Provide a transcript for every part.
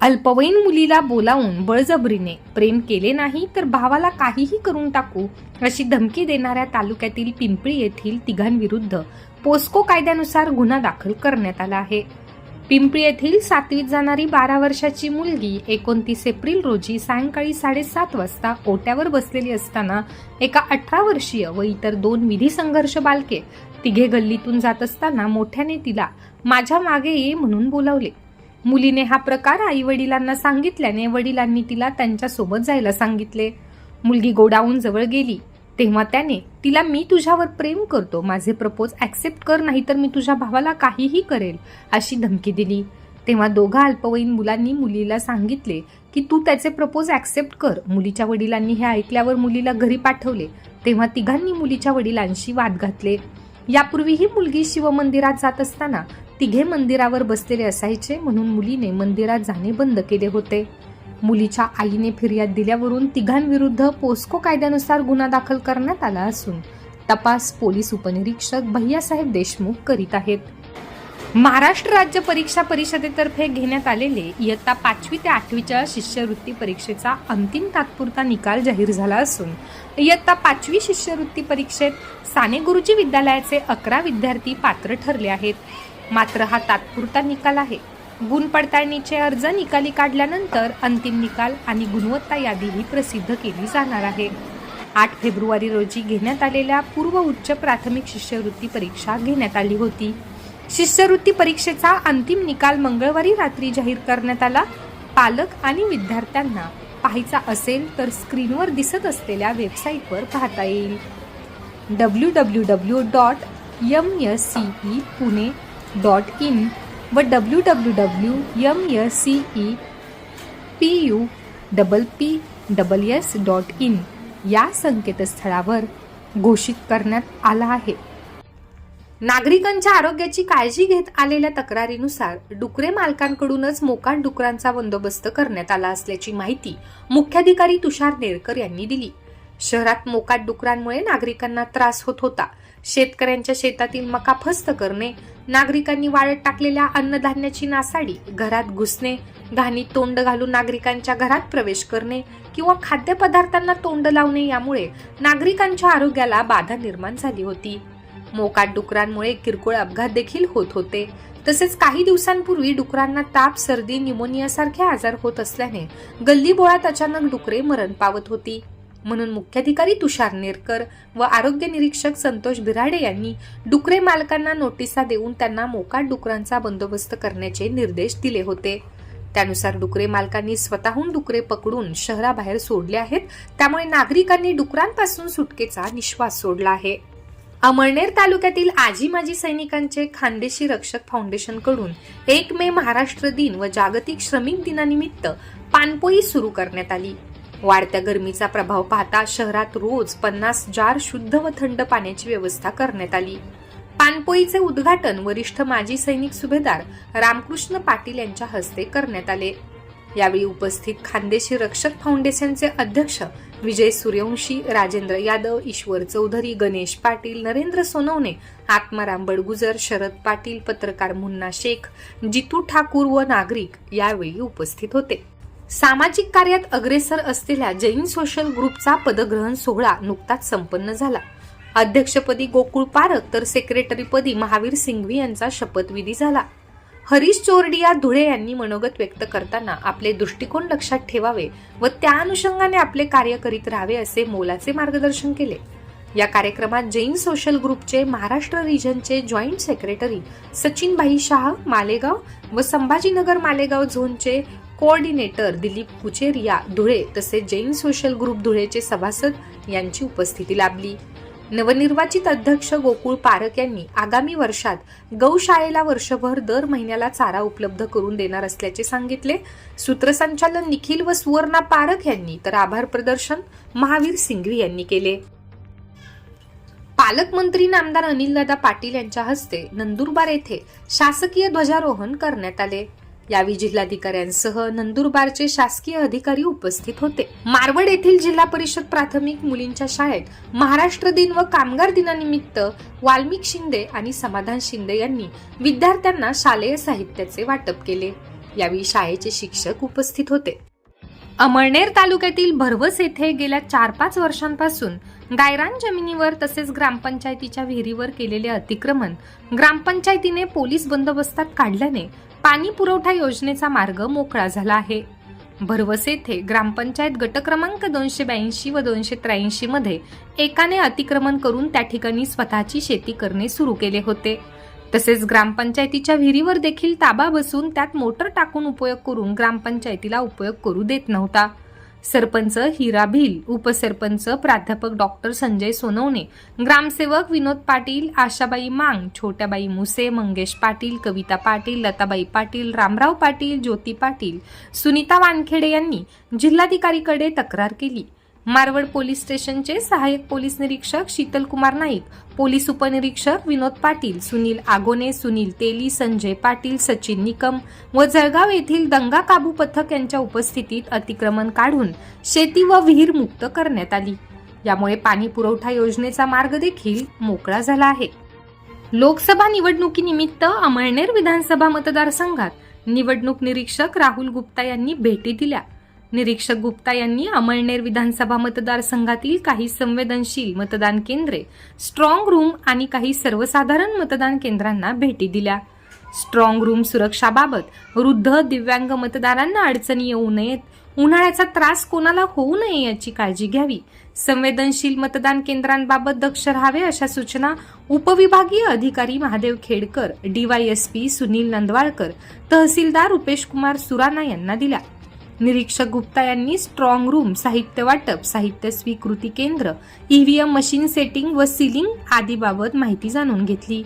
अल्पवयीन मुलीला बोलावून बळजबरीने प्रेम केले नाही तर भावाला काहीही करून टाकू अशी धमकी देणाऱ्या तालुक्यातील पिंपळी येथील तिघांविरुद्ध पोस्को कायद्यानुसार गुन्हा दाखल करण्यात आला आहे. पिंपळी येथील सातवीत जाणारी बारा वर्षाची मुलगी एकोणतीस एप्रिल रोजी सायंकाळी साडेसात वाजता ओट्यावर बसलेली असताना एका अठरा वर्षीय व इतर दोन विधी संघर्ष बालके तिघे गल्लीतून जात असताना मोठ्याने तिला माझ्या मागे ये म्हणून बोलावले. मुलीने हा प्रकार आई वडिलांना सांगितल्याने वडिलांनी तिला त्यांच्यासोबत जायला सांगितले. मुलगी गोडाऊन जवळ गेली. तेव्हा त्याने तिला मी तुझ्यावर प्रेम करतो. माझे प्रपोज ऍक्सेप्ट कर नाही तर मी तुझ्या भावाला काहीही करेल अशी धमकी दिली. तेव्हा दोघा अल्पवयीन मुलांनी मुलीला सांगितले की तू त्याचे प्रपोज ऍक्सेप्ट कर. मुलीच्या वडिलांनी हे ऐकल्यावर मुलीला घरी पाठवले. तेव्हा तिघांनी मुलीच्या वडिलांशी वाद घातले. यापूर्वीही मुलगी शिवमंदिरात जात असताना तिघे मंदिरावर बसलेले असायचे म्हणून मुलीने मंदिरात जाणे बंद केले होते. मुलीच्या आईने फिर्याद दिल्यावरून तिघांविरुद्ध पोस्को कायद्यानुसार गुन्हा दाखल करण्यात आला असून तपास पोलीस उपनिरीक्षक भैयासाहेब देशमुख करीत आहेत. महाराष्ट्र राज्य परीक्षा परिषदेतर्फे घेण्यात आलेले इयत्ता पाचवी ते आठवीच्या शिष्यवृत्ती परीक्षेचा अंतिम तात्पुरता निकाल जाहीर झाला असून इयत्ता पाचवी शिष्यवृत्ती परीक्षेत साने गुरुजी विद्यालयाचे अकरा विद्यार्थी पात्र ठरले आहेत. मात्र हा तात्पुरता निकाल आहे. गुण पडताळणीचे अर्ज निकाली काढल्यानंतर अंतिम निकाल आणि गुणवत्ता यादीही प्रसिद्ध केली जाणार आहे. आठ फेब्रुवारी रोजी घेण्यात आलेल्या पूर्व उच्च प्राथमिक शिष्यवृत्ती परीक्षा घेण्यात आली होती. शिष्यवृत्ती परीक्षेचा अंतिम निकाल मंगळवारी रात्री जाहीर करण्यात आला. पालक आणि विद्यार्थ्यांना पाहायचा असेल तर स्क्रीनवर दिसत असलेल्या वेबसाईटवर पाहता येईल. W W W dot M S C E Pune dot in व W W W M S C E P U double P double S dot in या संकेतस्थळावर घोषित करण्यात आला आहे. नागरिकांच्या आरोग्याची काळजी घेत आलेल्या तक्रारीनुसार डुकरे मालकांकडूनच मोकाट डुकरांचा बंदोबस्त करण्यात आला असल्याची माहिती मुख्याधिकारी तुषार नेरकर यांनी दिली. शहरात मोकाट डुकरांमुळे नागरिकांना त्रास होत होता. शेतकऱ्यांच्या शेतातील मका फस्त करणे नागरिकांनी वाळत टाकलेल्या अन्नधान्याची नासाडी घरात घुसणे घाणी तोंड घालून नागरिकांच्या घरात प्रवेश करणे किंवा खाद्यपदार्थांना तोंड लावणे यामुळे नागरिकांच्या आरोग्याला बाधा निर्माण झाली होती. मोकाट डुकरांमुळे किरकोळ अपघात देखील होत होते. तसेच काही दिवसांपूर्वी डुकरांना ताप सर्दी न्यूमोनिया सारखे आजार होत असल्याने गल्लीबोळात अचानक डुकरे मरण पावत होती. म्हणून मुख्याधिकारी तुषार नेरकर व आरोग्य निरीक्षक संतोष बिराडे यांनी डुकरे मालकांना नोटिसा देऊन त्यांना मोकाट डुकरांचा बंदोबस्त करण्याचे निर्देश दिले होते. त्यानुसार डुकरे मालकांनी स्वतःहून डुकरे पकडून शहराबाहेर सोडले आहेत. त्यामुळे नागरिकांनी डुकरांपासून सुटकेचा निश्वास सोडला आहे. अमळनेर तालुक्यातील आजी माजी सैनिकांचे खानदेशी रक्षक फाउंडेशनकडून एक मे महाराष्ट्र दिन व जागतिक श्रमिक दिनानिमित्त पानपोई सुरू करण्यात आली. वाढत्या गरमीचा प्रभाव पाहता शहरात रोज पन्नास जार शुद्ध व थंड पाण्याची व्यवस्था करण्यात आली. पानपोईचे उद्घाटन वरिष्ठ माजी सैनिक सुभेदार रामकृष्ण पाटील यांच्या हस्ते करण्यात आले. यावेळी उपस्थित खानदेशी रक्षक फाउंडेशनचे अध्यक्ष विजय सूर्यवंशी राजेंद्र यादव ईश्वर चौधरी गणेश पाटील नरेंद्र सोनवणे आत्माराम बडगुजर शरद पाटील पत्रकार मुन्ना शेख जितू ठाकूर व नागरिक यावेळी उपस्थित होते. सामाजिक कार्यात अग्रेसर असलेल्या जैन सोशल ग्रुपचा पदग्रहण सोहळा नुकताच संपन्न झाला. अध्यक्षपदी गोकुळ पारक तर सेक्रेटरीपदी महावीर सिंघवी यांचा शपथविधी झाला. हरीश चोरडिया धुळे यांनी मनोगत व्यक्त करताना आपले दृष्टिकोन लक्षात ठेवावे व त्या अनुषंगाने आपले कार्य करीत राहावे असे मोलाचे मार्गदर्शन केले. या कार्यक्रमात जैन सोशल ग्रुपचे महाराष्ट्र रिजनचे जॉईंट सेक्रेटरी सचिनभाई शाह मालेगाव व संभाजीनगर मालेगाव झोनचे कोऑर्डिनेटर दिलीप कुचेरिया धुळे तसेच जैन सोशल ग्रुप धुळेचे सभासद यांची उपस्थिती लाभली. नवनिर्वाचित अध्यक्ष गोकुळ पारक यांनी आगामी वर्षात गौशाळेला वर्षभर दर महिन्याला चारा उपलब्ध करून देणार असल्याचे सांगितले. सूत्रसंचालन निखिल व सुवर्णा पारक यांनी तर आभार प्रदर्शन महावीर सिंघवी यांनी केले. पालकमंत्री नामदार अनिलदादा पाटील यांच्या हस्ते नंदुरबार येथे शासकीय ध्वजारोहण करण्यात आले. यावेळी जिल्हाधिकाऱ्यांसह नंदुरबारचे शासकीय अधिकारी उपस्थित होते. मारवड येथील जिल्हा परिषद प्राथमिक मुलींच्या शाळेत महाराष्ट्र दिन व कामगार दिनानिमित्त वाल्मिक शिंदे आणि समाधान शिंदे यांनी विद्यार्थ्यांना शालेय साहित्याचे वाटप केले. यावेळी शाळेचे शिक्षक उपस्थित होते. अमळनेर तालुक्यातील भरवस येथे गेल्या चार पाच वर्षांपासून गायरान जमिनीवर तसेच ग्रामपंचायतीच्या विहिरीवर केलेले अतिक्रमण ग्रामपंचायतीने पोलीस बंदोबस्तात काढल्याने पाणी पुरवठा योजनेचा मार्ग मोकळा झाला आहे. भरवस येथे ग्रामपंचायत गट क्रमांक दोनशे ब्याऐंशी व दोनशे त्र्याऐंशी मध्ये एकाने अतिक्रमण करून त्या ठिकाणी स्वतःची शेती करणे सुरू केले होते. तसेच ग्रामपंचायतीच्या विहिरीवर देखील ताबा बसून त्यात मोटर टाकून उपयोग करून ग्रामपंचायतीला उपयोग करू देत नव्हता. सरपंच हिरा भिल उपसरपंच प्राध्यापक डॉक्टर संजय सोनवणे ग्रामसेवक विनोद पाटील आशाबाई मांग छोट्याबाई मुसे मंगेश पाटील कविता पाटील लताबाई पाटील रामराव पाटील ज्योती पाटील सुनीता वानखेडे यांनी जिल्हाधिकारीकडे तक्रार केली. मारवड पोलीस स्टेशनचे सहाय्यक पोलीस निरीक्षक शीतल कुमार नाईक पोलीस उपनिरीक्षक विनोद पाटील सुनील आगोने सुनील तेली संजय पाटील सचिन निकम व जळगाव येथील दंगा काबू पथक यांच्या उपस्थितीत अतिक्रमण काढून शेती व विहीर मुक्त करण्यात आली. यामुळे पाणी पुरवठा योजनेचा मार्ग देखील मोकळा झाला आहे. लोकसभा निवडणुकीनिमित्त अमळनेर विधानसभा मतदारसंघात निवडणूक निरीक्षक राहुल गुप्ता यांनी भेटी दिल्या. निरीक्षक गुप्ता यांनी अमळनेर विधानसभा मतदारसंघातील काही संवेदनशील मतदान केंद्रे स्ट्रॉंग रूम आणि काही सर्वसाधारण मतदान केंद्रांना भेटी दिल्या. स्ट्रॉंग रूम सुरक्षाबाबत वृद्ध दिव्यांग मतदारांना अडचणी येऊ नयेत. उन्हाळ्याचा त्रास कोणाला होऊ नये याची काळजी घ्यावी. संवेदनशील मतदान केंद्रांबाबत दक्ष राहावे अशा सूचना उपविभागीय अधिकारी महादेव खेडकर डीवायएसपी सुनील नंदवाळकर तहसीलदार रुपेश कुमार सुराणा यांना दिल्या. निरीक्षक गुप्ता यांनी स्ट्रॉंग रूम साहित्य वाटप साहित्य स्वीकृती केंद्र ईव्हीएम मशीन सेटिंग व सीलिंग आदीबाबत माहिती जाणून घेतली.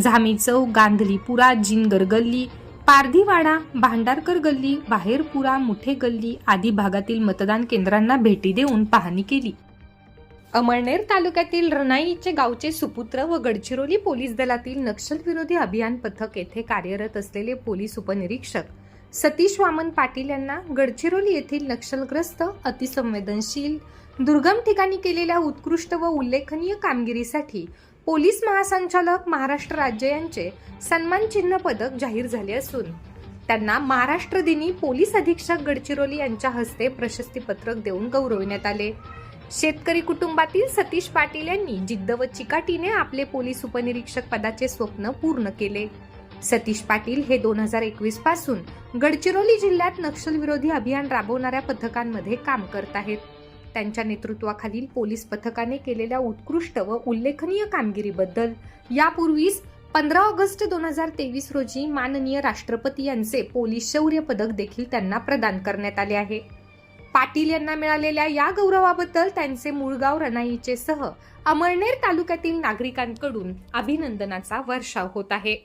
झामी चौक गांधलीपुरा जिनगर गल्ली पारधीवाडा भांडारकर गल्ली बाहेरपुरा मुठे गल्ली आदी भागातील मतदान केंद्रांना भेटी देऊन पाहणी केली. अमळनेर तालुक्यातील रणाईचे गावचे सुपुत्र व गडचिरोली पोलीस दलातील नक्षलविरोधी अभियान पथक येथे कार्यरत असलेले पोलीस उपनिरीक्षक सतीश वामन पाटील यांना गडचिरोली येथील नक्षलग्रस्त अतिसंवेदनशील दुर्गम ठिकाणी केलेल्या उत्कृष्ट व उल्लेखनीय कामगिरीसाठी पोलीस महासंचालक महाराष्ट्र राज्य यांचे सन्मान चिन्ह पदक जाहीर झाले असून त्यांना महाराष्ट्र दिनी पोलीस अधीक्षक गडचिरोली यांच्या हस्ते प्रशस्तीपत्रक देऊन गौरविण्यात आले. शेतकरी कुटुंबातील सतीश पाटील यांनी जिद्द व चिकाटीने आपले पोलीस उपनिरीक्षक पदाचे स्वप्न पूर्ण केले. सतीश पाटील हे दोन हजार एकवीसपासून गडचिरोली जिल्ह्यात नक्षलविरोधी अभियान राबवणाऱ्या पथकांमध्ये काम करत आहेत. त्यांच्या नेतृत्वाखालील पोलीस पथकाने केलेल्या उत्कृष्ट व उल्लेखनीय कामगिरीबद्दल यापूर्वीच पंधरा ऑगस्ट दोन हजार तेवीस रोजी माननीय राष्ट्रपती यांचे पोलीस शौर्य पदक देखील त्यांना प्रदान करण्यात आले आहे. पाटील यांना मिळालेल्या या गौरवाबद्दल त्यांचे मूळगाव रणाईचे सह अमळनेर तालुक्यातील नागरिकांकडून अभिनंदनाचा वर्षाव होत आहे.